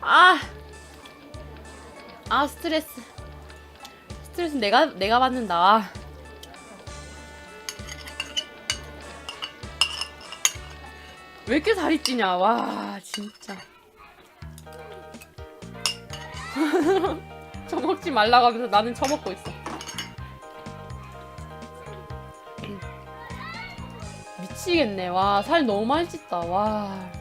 아, 아 스트레스. 스트레스 내가 내가 받는다. 아. 왜 이렇게 살이 찌냐? 와 진짜. 처먹지 말라고 하면서 나는 처먹고 있어. 미치겠네. 와, 살 너무 많이 찐다. 와.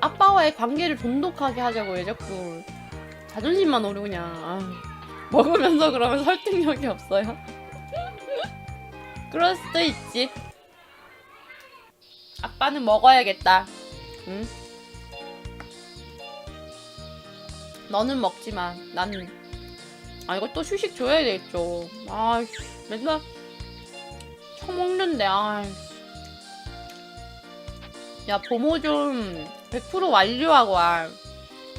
이 아빠와의 관계를 돈독하게 하자고 왜 자꾸 자존심만 오르냐. 아, 먹으면서 그러면 설득력이 없어요. 그럴 수도 있지. 아빠는 먹어야겠다. 응? 너는 먹지 마. 나는. 아, 이거 또 휴식 줘야 되겠죠. 아, 맨날 처먹는데, 아. 야, 보모 좀 100% 완료하고 와.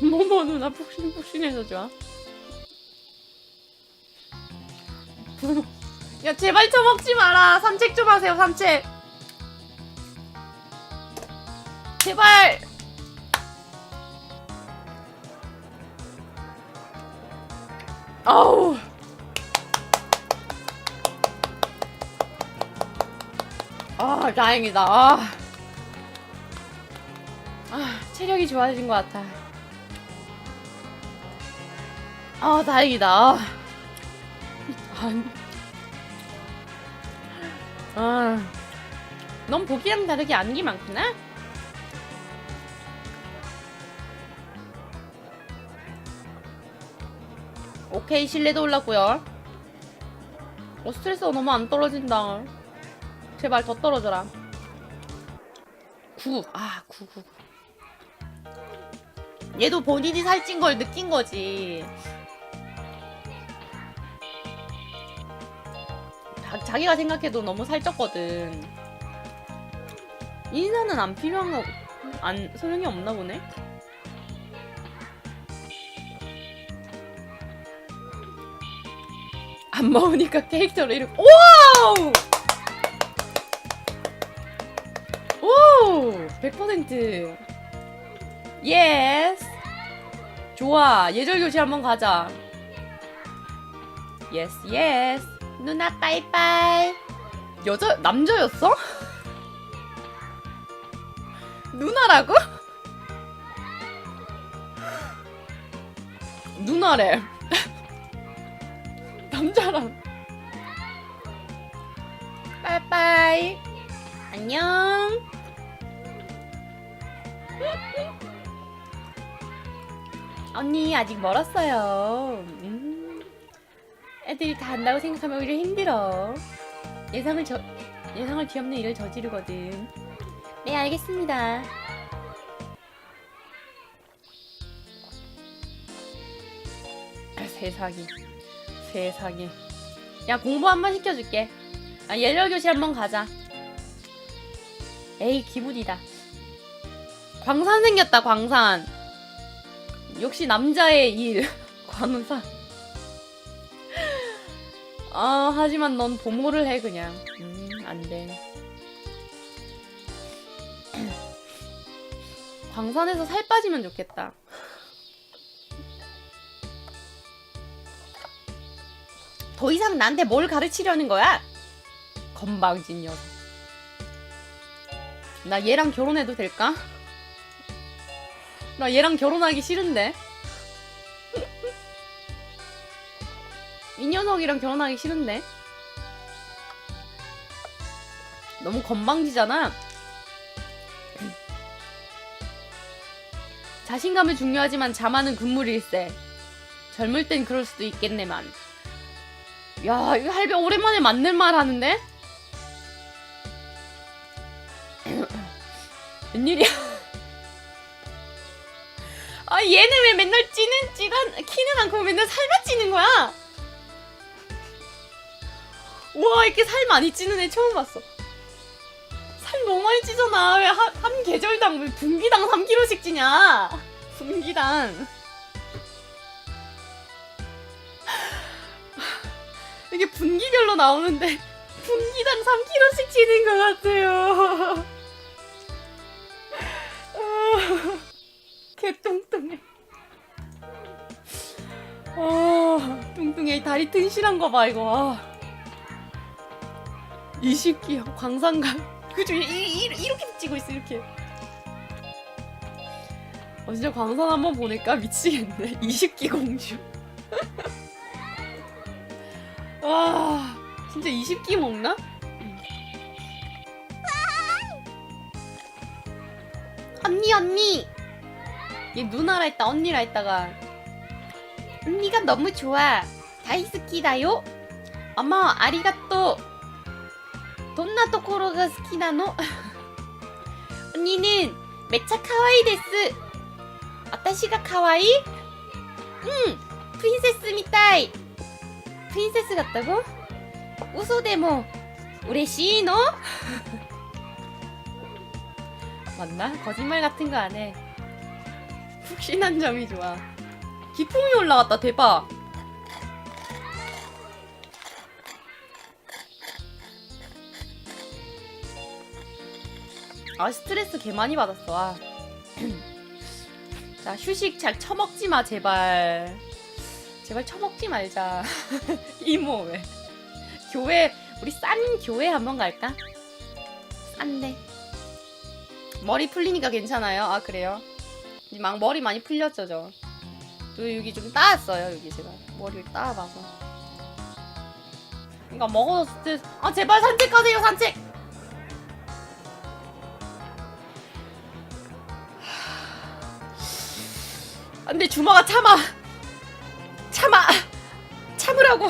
모모 누나 푹신푹신해서 좋아. 야, 제발 처먹지 마라. 산책 좀 하세요, 산책. 제발! 아우. 아, 다행이다. 아. 아, 체력이 좋아진 것 같아. 아, 다행이다. 아. 아. 넌 보기랑 다르게 안기 많구나? 오케이, 신뢰도 올랐고요. 어, 스트레스가 너무 안 떨어진다. 제발 더 떨어져라. 9. 아, 9, 9, 9. 얘도 본인이 살찐 걸 느낀 거지. 자, 자기가 생각해도 너무 살쪘거든. 인사는 안 필요한 거, 안, 소용이 없나 보네? 안 먹으니까 캐릭터를 이렇게, 와우! 오! 100%! 예스! 좋아. 예절교시 한번 가자. 예스, 예스. 누나 빠이빠이. 여자, 남자였어? 누나라고? 누나래. 남자랑. 빠이빠이. 안녕. 언니 아직 멀었어요. 음. 애들이 다 안다고 생각하면 오히려 힘들어. 예상을 저 예상을 뒤엎는 일을 저지르거든. 네 알겠습니다. 아, 세상에 세상에. 야 공부 한 번 시켜줄게. 아, 예절 교시 한번 가자. 에이 기분이다. 광산 생겼다 광산. 역시 남자의 일 광산. 아 하지만 넌 보모를 해 그냥. 음 안돼. 광산에서 살 빠지면 좋겠다. 더 이상 나한테 뭘 가르치려는 거야? 건방진 녀석. 나 얘랑 결혼해도 될까? 나 얘랑 결혼하기 싫은데. 이 녀석이랑 결혼하기 싫은데. 너무 건방지잖아. 자신감은 중요하지만 자만은 금물일세. 젊을 땐 그럴 수도 있겠네만. 야, 이거 할배 오랜만에 맞는 말 하는데? 웬일이야? 아, 얘는 왜 맨날 찌는, 찌란, 키는 않고 맨날 살만 찌는 거야? 우와, 이렇게 살 많이 찌는 애 처음 봤어. 살 너무 많이 찌잖아. 왜 한, 한 계절당, 왜 분기당 3kg씩 찌냐? 분기당. 이게 분기별로 나오는데 분기당 3kg씩 찌는 것 같아요. 개 뚱뚱해. 아, 뚱뚱해. 다리 튼실한 거 봐, 이거. 아. 이 새끼 광산가. 그죠? 이, 이, 이렇게 찍고 있어, 이렇게. 어, 진짜 광산 한번 보낼까? 미치겠네. 20기 공주. 와, 아, 진짜 20기 먹나? 언니, 언니! 얘 누나라 했다 언니라 했다가 언니가 너무 좋아. 다이스키다요. 엄마 아리가또. 돈나 토코로가 스키나노. 언니는 매차 카와이 데스. 아타시가 카와이? 응. 프린세스 미타이. 프린세스 같다고? 우소데모 우레시노? 맞나? 거짓말 같은 거 안 해. 푹신한 점이 좋아. 기품이 올라갔다 대박. 아 스트레스 개 많이 받았어. 아. 자 휴식 잘 처먹지 마 제발. 제발 처먹지 말자. 이모 왜? 교회 우리 싼 교회 한번 갈까? 싼데. 머리 풀리니까 괜찮아요. 아 그래요? 막 머리 많이 풀렸죠 저. 또 여기 좀 따왔어요 여기 제가 머리를 따와봐서. 그러니까 먹어서 스트레스. 아 제발 산책하세요 산책. 안돼 주먹아 참아. 참아. 참으라고.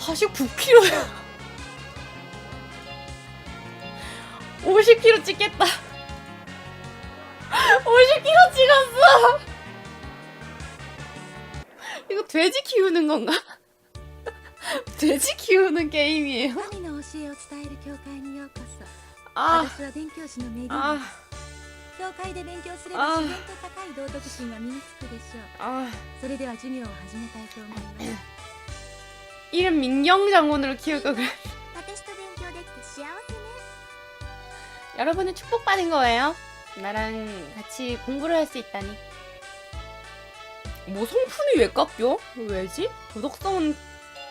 49kg야. 50kg 찍겠다. 50kg 찍었어. 이거 돼지 키우는 건가? 돼지 키우는 게임이에요. 神の教えを伝える教会にようこそ 아, 私は伝教師のメリー 아, 教会で勉強すれあば自然と高い道徳心が身につくでしょう 아. それでは授業を始めたいと思います 이름 민경 장군으로 키울 거 그래. 私 여러분은 축복받은 거예요. 나랑 같이 공부를 할 수 있다니. 뭐 성품이 왜 깎여? 왜지? 도덕성은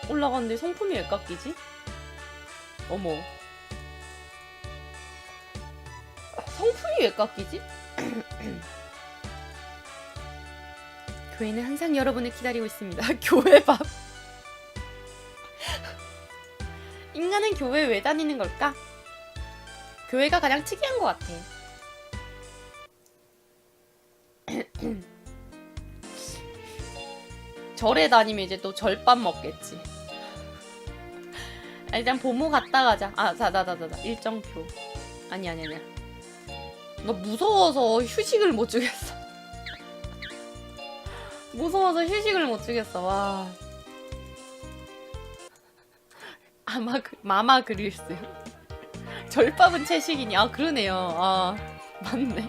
올라갔는데 성품이 왜 깎이지? 어머. 성품이 왜 깎이지? 교회는 항상 여러분을 기다리고 있습니다. 교회 밥. 인간은 교회 왜 다니는 걸까? 교회가 가장 특이한 것 같아. 절에 다니면 이제 또 절밥 먹겠지. 아, 일단 보모 갔다 가자. 아, 자자자자자. 일정표. 아니 아니 아니야. 나 무서워서 휴식을 못 주겠어. 무서워서 휴식을 못 주겠어. 와. 아마 그, 마마 그릴스. 절밥은 채식이니? 아 그러네요. 아 맞네.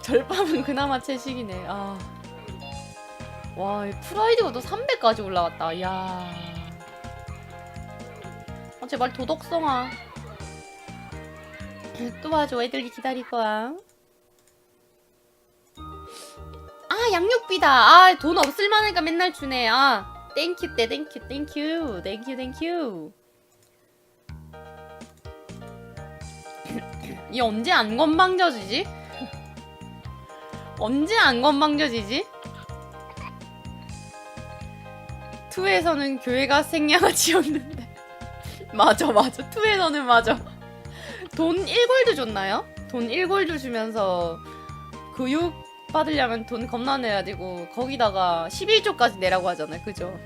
절밥은 그나마 채식이네. 아. 와, 이 프라이드가 또 300까지 올라갔다. 야. 아, 제발 도덕성아. 또 와줘. 애들이 기다릴 거야. 아, 양육비다. 아, 돈 없을 만하니까 맨날 주네. 아, 땡큐 때 땡큐 땡큐 땡큐 땡큐. 이 언제 안 건방져지지? 언제 안 건방져지지? 2에서는 교회가 생양아치 였는데 맞아 맞아 2에서는 맞아 돈 1골드 줬나요? 돈 1골드 주면서 교육 받으려면 돈 겁나 내야 되고 거기다가 11조까지 내라고 하잖아요 그죠?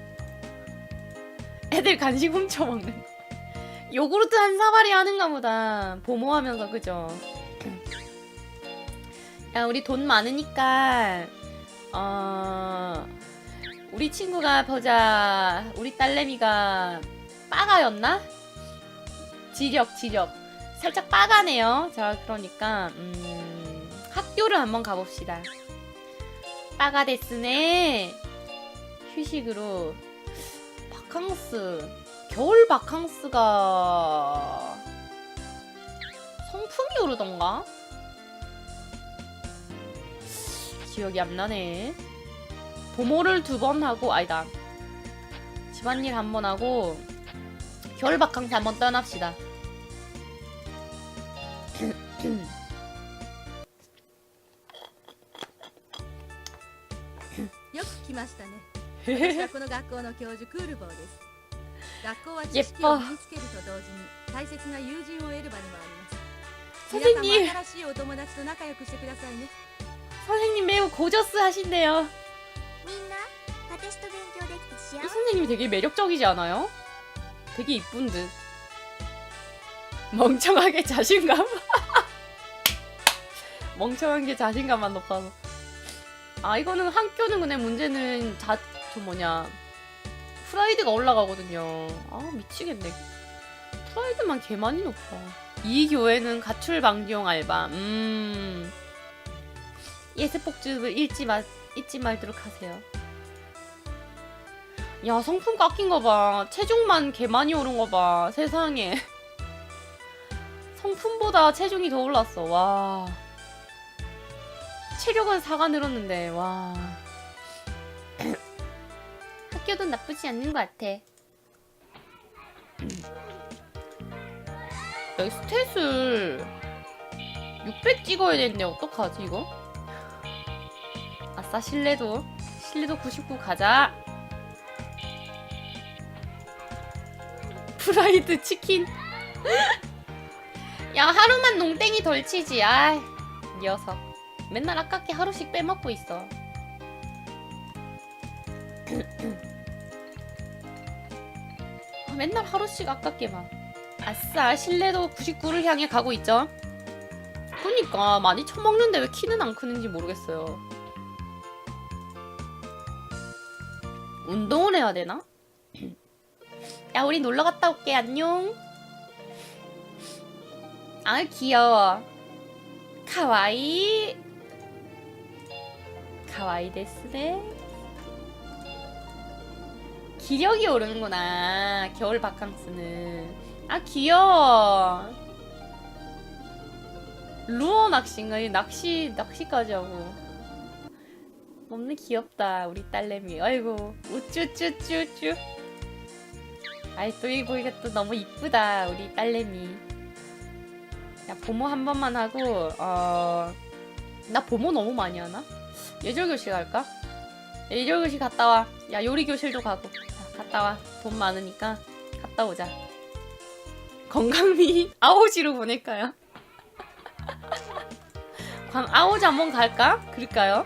애들 간식 훔쳐먹는 거. 요구르트 한 사발이 하는가 보다. 보모하면서 그죠? 야 우리 돈 많으니까 어 우리 친구가 보자. 우리 딸내미가 빠가였나? 지력 지력. 살짝 빠가네요. 자 그러니까 음, 학교를 한번 가봅시다. 빠가 데스네. 휴식으로. 바캉스 겨울 바캉스가 성품이 오르던가? 기억이 안 나네. 보모를 두 번 하고 아니다. 집안일 한 번 하고 겨울 바캉스 한 번 떠납시다. よく来ましたね私はこの学校の教授クールボーです 学校は知識を身につけると同時に大切な友人を得る場でもあります皆さん 선생님, も新しいお友達と仲良くしてくださいね 선생님 매우 고저스 하신데요. みんな私と勉強できて幸 이 선생님이 되게 매력적이지 않아요? 되게 이쁜 듯. 멍청하게 자신감. 멍청한 게 자신감만 높아서. 아 이거는 학교는 근데 문제는 자, 저 뭐냐 프라이드가 올라가거든요. 아 미치겠네. 프라이드만 개 많이 높아. 이 교회는 가출 방지용 알바. 음. 예습복습을 잊지 마 잊지 말도록 하세요. 야 성품 깎인 거 봐. 체중만 개 많이 오른 거 봐. 세상에. 성품보다 체중이 더 올랐어. 와. 체력은 4가 늘었는데 와. 학교도 나쁘지 않는 것 같아. 여기 스탯을 600 찍어야 되는데 어떡하지 이거? 아싸 신뢰도 신뢰도 99 가자. 프라이드 치킨. 야 하루만 농땡이 덜 치지. 아 녀석. 맨날 아깝게 하루씩 빼먹고 있어. 아, 맨날 하루씩 아깝게만. 아싸 신뢰도 99를 향해 가고 있죠. 그니까 많이 처먹는데 왜 키는 안 크는지 모르겠어요. 운동을 해야 되나? 야 우리 놀러 갔다 올게 안녕 아 귀여워 카와이 카와이 데스네 기력이 오르는구나 겨울 바캉스는. 아 귀여워. 루어 낚시인가? 이 낚시 낚시까지 하고. 너무 귀엽다 우리 딸내미. 아이고 우쭈쭈쭈쭈. 아이 또 이거 이거 또 너무 이쁘다 우리 딸내미. 야 보모 한 번만 하고 어 나 보모 너무 많이 하나? 예절 교실 갈까? 예절 교실 갔다 와 야 요리 교실도 가고. 자, 갔다 와돈 많으니까 갔다 오자 건강미 아오지로 보낼까요? 광 아오지 한번 갈까? 그럴까요?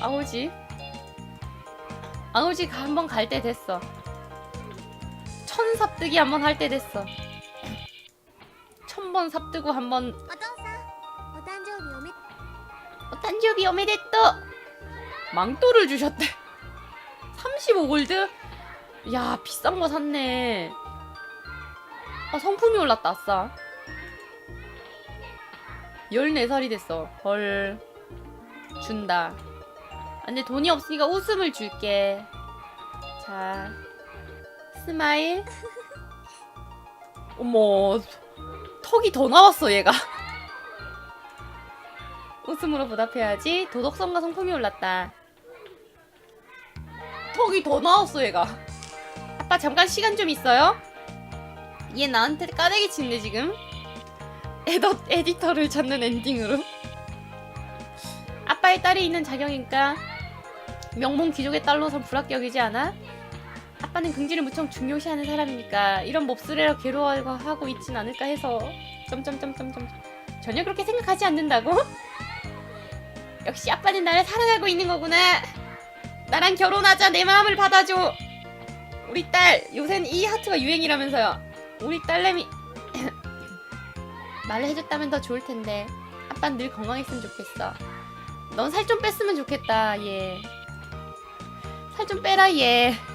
아오지 아오지 한번 갈 때 됐어 천 삽뜨기 한번 할 때 됐어 천 번 삽뜨고 한번 お父さんお誕生日おめ 어,誕生日 오메데또 망토를 주셨대 35골드? 야 비싼 거 샀네. 아 성품이 올랐다 아싸. 14살이 됐어. 헐 준다. 아, 근데 돈이 없으니까 웃음을 줄게. 자 스마일. 어머 턱이 더 나왔어 얘가. 웃음으로 보답해야지. 도덕성과 성품이 올랐다. 턱이 더 나왔어 얘가 아빠 잠깐 시간 좀 있어요? 얘 나한테 까대기 치는데 지금? 에더, 에디터를 찾는 엔딩으로? 아빠의 딸이 있는 자경이니까 명문 귀족의 딸로선 불합격이지 않아? 아빠는 긍지를 무척 중요시하는 사람이니까 이런 몹쓸애라 괴로워하고 있진 않을까 해서 점점점점점. 전혀 그렇게 생각하지 않는다고? 역시 아빠는 나를 사랑하고 있는 거구나. 나랑 결혼하자. 내 마음을 받아줘 우리 딸 요샌 이 하트가 유행이라면서요 우리 딸내미 말을 해줬다면 더 좋을 텐데 아빠는 늘 건강했으면 좋겠어 넌 살 좀 뺐으면 좋겠다 얘 살 좀 빼라 얘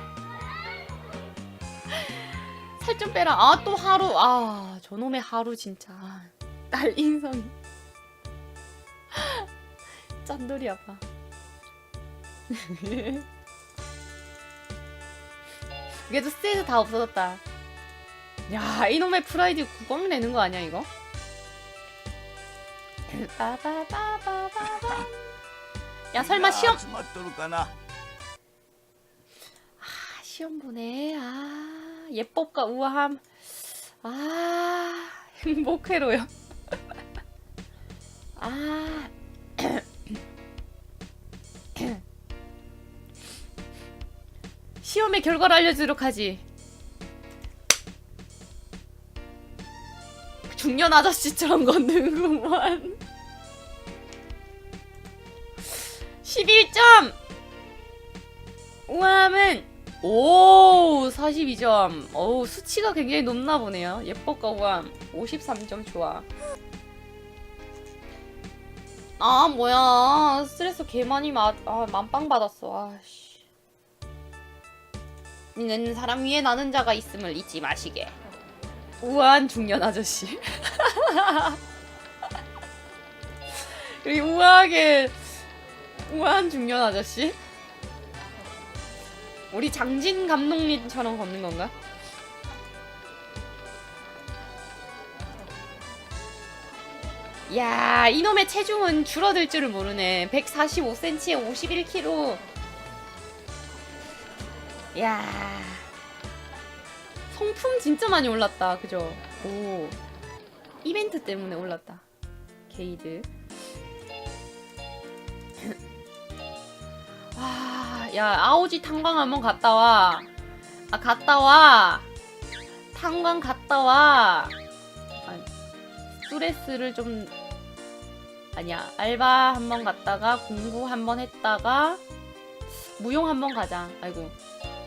살 좀 빼라. 아, 또 하루. 아, 저놈의 하루 진짜. 아, 딸 인성이. 짠돌이 아파. 그래도 스테이지 다 없어졌다. 야 이놈의 프라이드 구광 내는 거 아니야 이거? 야 설마 시험? 아 시험 보네. 아 예법과 우아함. 아 행복해로요. 아 시험의 결과를 알려주도록 하지. 중년 아저씨처럼 걷는구만. 11점! 우아함은 오 42점. 어우 수치가 굉장히 높나 보네요. 예뻐가 우아함 53점 좋아. 아 뭐야. 스트레스 개 많이 맞.. 아 만빵 받았어. 아씨 니는 사람 위에 나는 자가 있음을 잊지 마시게. 우아한 중년 아저씨. 여기 우아하게 우아한 중년 아저씨? 우리 장진 감독님처럼 걷는 건가? 야 이놈의 체중은 줄어들 줄을 모르네. 145cm에 51kg 야 성품 진짜 많이 올랐다 그죠? 오 이벤트 때문에 올랐다 게이드 아, 야, 아오지 탄광 한번 갔다 와. 아, 갔다 와. 탄광 갔다 와. 아, 스트레스를 좀 아니야. 알바 한번 갔다가 공부 한번 했다가 무용 한번 가자. 아이고.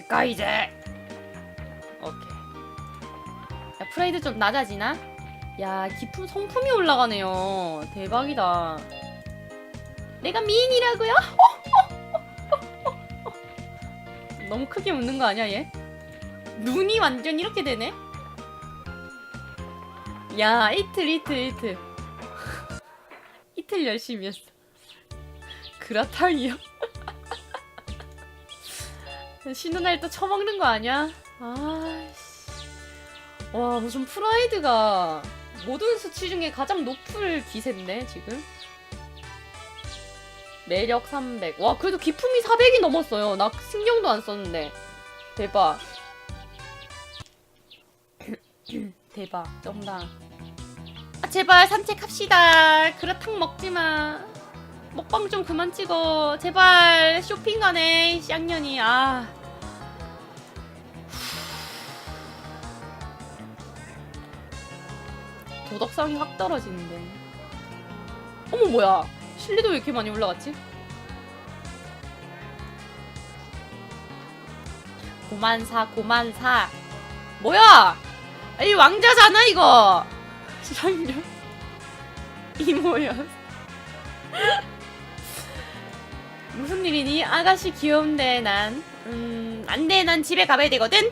내가 이제 오케이 야 프라이드 좀 낮아지나? 야 기품 성품이 올라가네요 대박이다 내가 미인이라고요? 너무 크게 웃는 거 아니야 얘? 눈이 완전 이렇게 되네? 야 이틀 이틀 이틀 이틀 열심히 했어 그라탕이요? 날또 처먹는 거 아니야? 아씨. 와, 무슨 프라이드가 모든 수치 중에 가장 높을 기세인데, 지금? 매력 300. 와, 그래도 기품이 400이 넘었어요. 나 신경도 안 썼는데. 대박. 대박. 정답. 아, 제발 산책합시다. 그라탕 먹지 마. 먹방 좀 그만 찍어. 제발 쇼핑 가네. 쌍년이. 아. 도덕성이 확 떨어지는데. 어머 뭐야? 실리도 왜 이렇게 많이 올라갔지? 고만사 고만사 뭐야? 이 왕자잖아 이거. 쌍년 이모야. 무슨 일이니? 아가씨 귀여운데 난. 음, 안 돼. 난 집에 가봐야 되거든.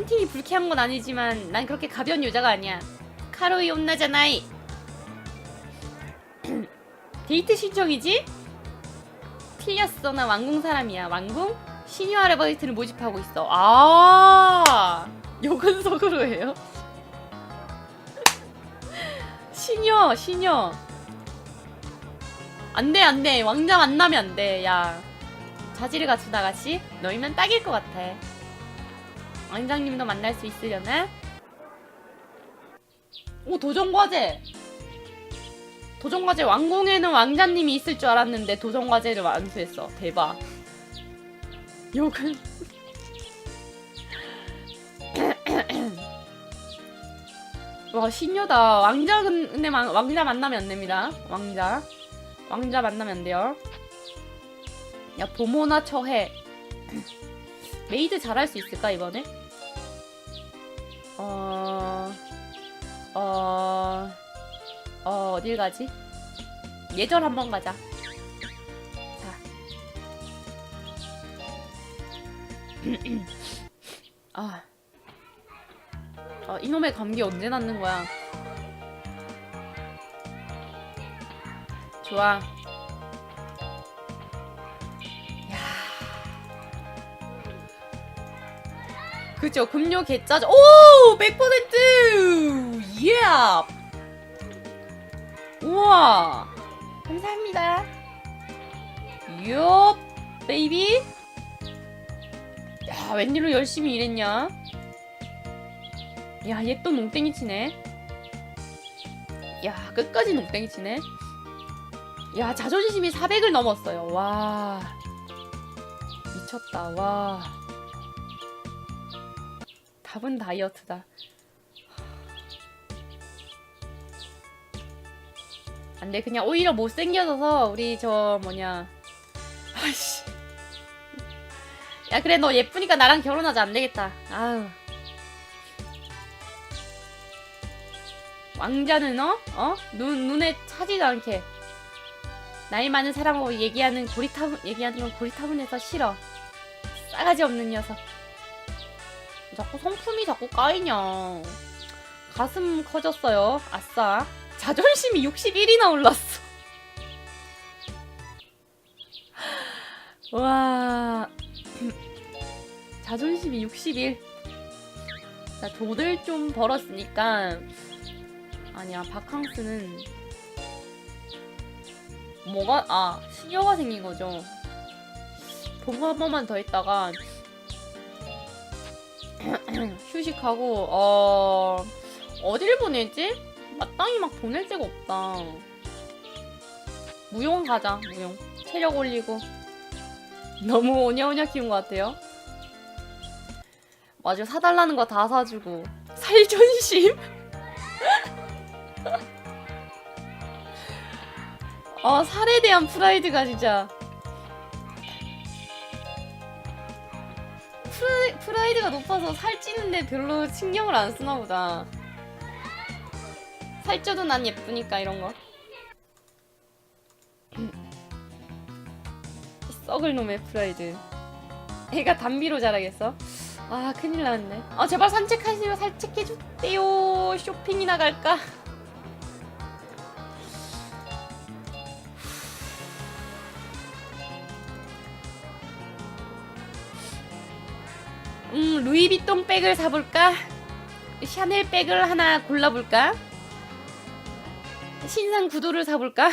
헌팅이 불쾌한 건 아니지만 난 그렇게 가벼운 여자가 아니야. 카로이 온나잖아이. 데이트 신청이지? 틀렸어. 나 왕궁 사람이야. 왕궁? 시니어 아르바이트를 모집하고 있어. 아, 요근속으로 해요. 시녀, 시녀. 안 돼, 안 돼. 왕자 만나면 안 돼. 야. 자질을 갖춘 아가씨? 너희면 딱일 것 같아. 왕장님도 만날 수 있으려나? 오, 도전과제! 도전과제 왕궁에는 왕자님이 있을 줄 알았는데 도전과제를 완수했어. 대박. 욕은. 와, 신녀다. 왕자, 근데 마- 왕자 만나면 안 됩니다. 왕자. 왕자 만나면 안 돼요. 야, 보모나 처해. 메이드 잘할 수 있을까, 이번에? 어... 어, 어, 어딜 가지? 예절 한번 가자. 자. 아. 아, 이놈의 감기 언제 낫는 거야? 좋아. 그죠? 금요 개짜져. 오! 100%! 예! 우와! 감사합니다. 요! 베이비! 야, 웬일로 열심히 일했냐? 야, 얘 또 농땡이 치네. 야, 끝까지 농땡이 치네. 야, 자존심이 400을 넘었어요. 와. 미쳤다. 와. 답은 다이어트다. 안 돼. 그냥 오히려 못생겨져서 우리 저 뭐냐. 아이씨. 야 그래. 너 예쁘니까 나랑 결혼하자. 안 되겠다. 아유 왕자는 어? 어? 눈, 눈에 차지도 않게. 나이 많은 사람하고 얘기하는 고리타분 얘기하는 건 고리타분해서 싫어. 싸가지 없는 녀석 자꾸 성품이 자꾸 까이냐. 가슴 커졌어요. 아싸. 자존심이 61이나 올랐어. 와. 자존심이 61 자, 돈을 좀 벌었으니까. 아니야 바캉스는 뭐가 아 시녀가 생긴 거죠. 보고 한 번만 더 있다가 휴식하고 어 어딜 보내지? 마땅히 막 보낼 데가 없다. 무용 가자 무용 체력 올리고 너무 오냐오냐 키운 것 같아요. 맞아 사달라는 거 다 사주고 살존심. 아 살에 대한 프라이드가 진짜 프라, 프라이드가 높아서 살찌는데 별로 신경을 안 쓰나 보다. 살쪄도 난 예쁘니까 이런 거. 이 썩을 놈의 프라이드. 애가 담비로 자라겠어? 아 큰일 났네. 아 제발 산책하시면 산책해주세요. 쇼핑이나 갈까? 루이비통 백을 사볼까? 샤넬 백을 하나 골라볼까? 신상 구두를 사볼까?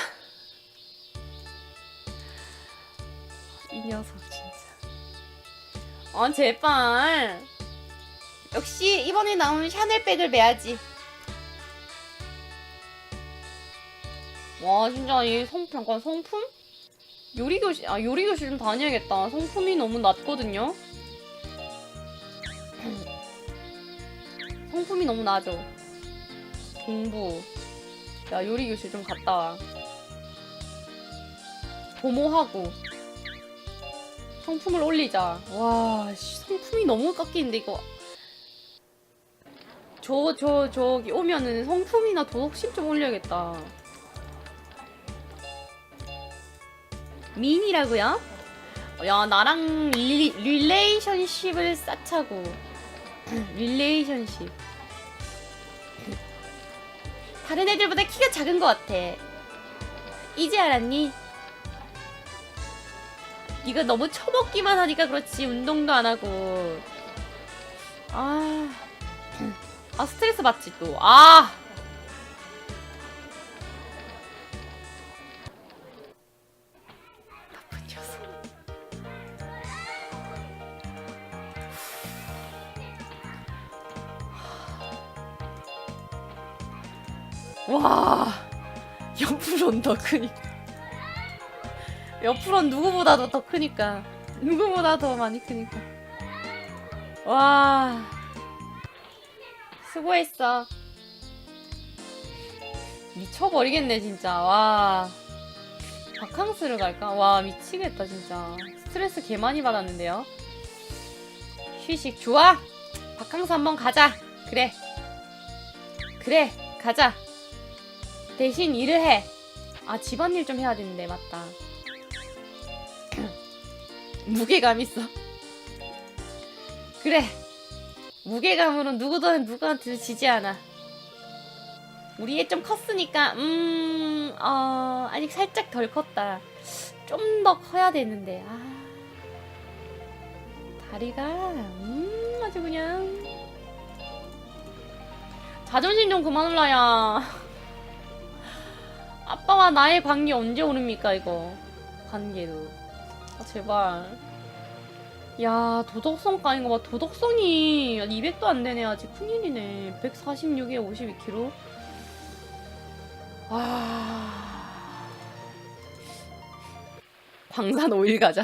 이 녀석 진짜. 아 제발. 역시 이번에 나온 샤넬 백을 매야지. 와 진짜 이 성, 잠깐 성품? 요리교실 아 요리교실 좀 다녀야겠다. 성품이 너무 낮거든요. 성품이 너무 낮아. 공부. 야 요리 교실 좀 갔다 와. 도모하고 성품을 올리자. 와 씨, 성품이 너무 깎이는데 이거. 저 저 저기 오면은 성품이나 도덕심 좀 올려야겠다. 민이라고요? 야 나랑 리, 릴레이션십을 쌓자고. 릴레이션십. 다른 애들보다 키가 작은 것 같아. 이제 알았니? 네가 너무 처먹기만 하니까 그렇지 운동도 안 하고. 아, 아 스트레스 받지 또. 아. 옆으로는 더 크니까. 옆으로는 누구보다도 더 크니까. 누구보다 더 많이 크니까. 와. 수고했어. 미쳐버리겠네 진짜. 와. 바캉스를 갈까? 와 미치겠다 진짜. 스트레스 개 많이 받았는데요. 휴식 좋아? 바캉스 한번 가자. 그래. 그래 가자. 대신 일을 해. 아 집안일 좀 해야 되는데 맞다. 무게감 있어. 그래. 무게감으로 누구든 누구한테도 지지 않아. 우리 애 좀 컸으니까 음, 어, 아직 살짝 덜 컸다. 좀 더 커야 되는데. 아. 다리가 음, 아주 그냥 자존심 좀 그만 올라야. 아빠와 나의 관계 언제 오릅니까 이거? 관계도. 아 제발. 야 도덕성 까인 거봐. 도덕성이 200도 안 되네 아직. 큰일이네. 146에 52kg 와 광산 오일 가자